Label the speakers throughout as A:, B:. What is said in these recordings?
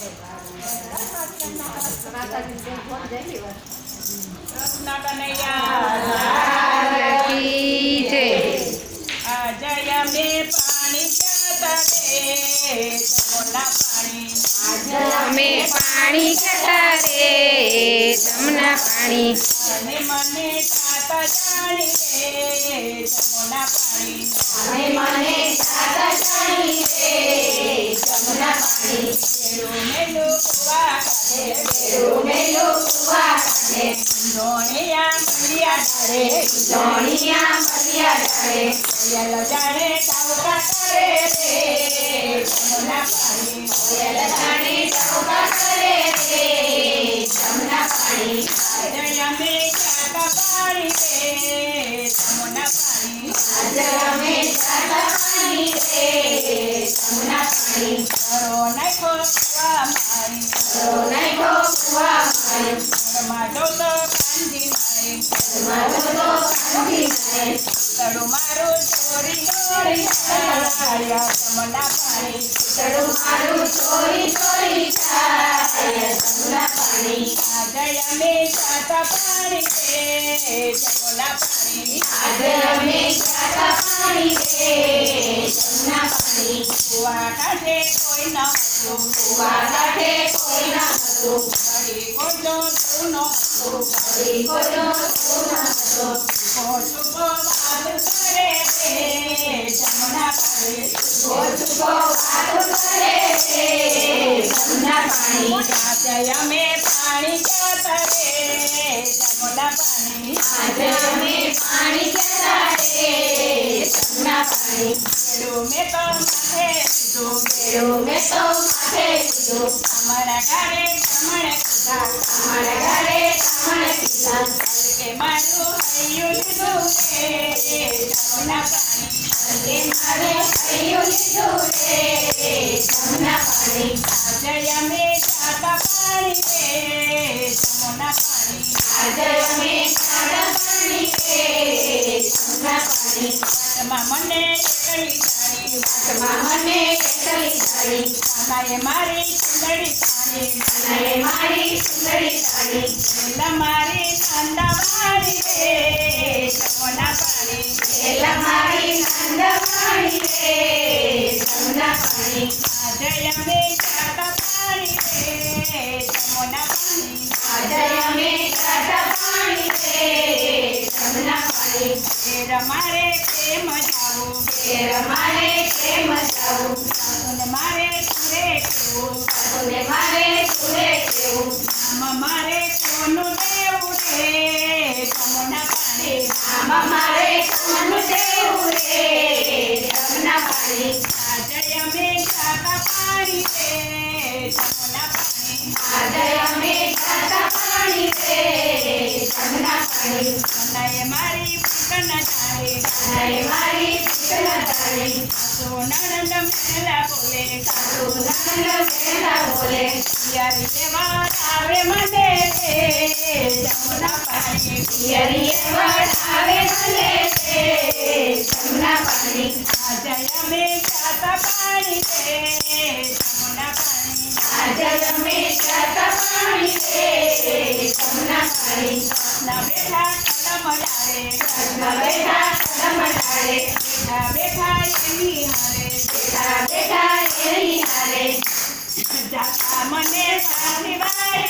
A: અજય મે પાણી જતા રે જમોના પાણી
B: અમે પાણી જતા રે જમના પાણી
A: અને મને તાતા જાણી રે જમોના પાણી
B: મને સાદા જાણી રે
A: ધારે
B: ધોણિયા મલિયા ડાળે
A: યલો જાણે ટાવકા કરે રે જમોના
B: કરે પાણી
A: રે જમના પાણી કરો નાખો મારે ચોરી પાણી,
B: ચડું મારું ચોરી ચોરી જમના પાણી
A: કોઈ ન હતું.
B: કુવા કોઈ ના હતું.
A: ઘડી
B: કોઈનો તું
A: આજે અમે પાણી જમના પાણી
B: આજે અમે પાણી જતા રે જમના પાણી
A: પેલું મેં તો માથે લીધું અમારા ગાડે બ્રાહ્મણે કીધા
B: અમારા ઘરે કામણે પીધા
A: કે મારું
B: મારે સુંદરી
A: સાડી. મારી
B: સુંદરી સાડી
A: મારી
B: મારે
A: કોનું દેવું રે, જમના
B: મારે કામનું દેવું રે, જમના
A: આજે અમે જાતા પાણી રે, જમના
B: આજે અમે સાદા પાણી
A: મારી
B: અને મારી પીકના તાળી
A: તો નણંદ મેલા બોલે
B: સાસુ નંદ મેલા બોલે
A: યારી આવે મને રે જમના પાણી
B: પિયરીએ વળાવે મને રે જમના પાણી
A: આજે અમે જાતા પાણી રે જમના પાણી
B: આજે અમે સાદા પાણી રે જમના પાણી
A: ના બેઠા કદમ ડાળે
B: ઘરમાં બેઠા કદમ ડાળે
A: બેઠા બેઠા એની હારે
B: બેઠા બેઠા એની હારે
A: જાતા મને પાછી વાળી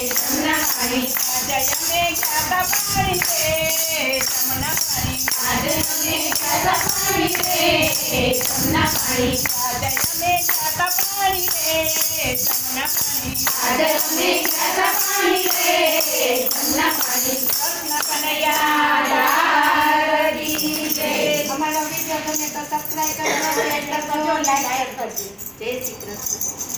A: અમે જાતા પાણી રે તમના પાણી
B: આજે અમે
A: તમે તો સબસ્ક્રાઇબ
B: કરજો શેર લાઈક કરજો જય શ્રી કૃષ્ણ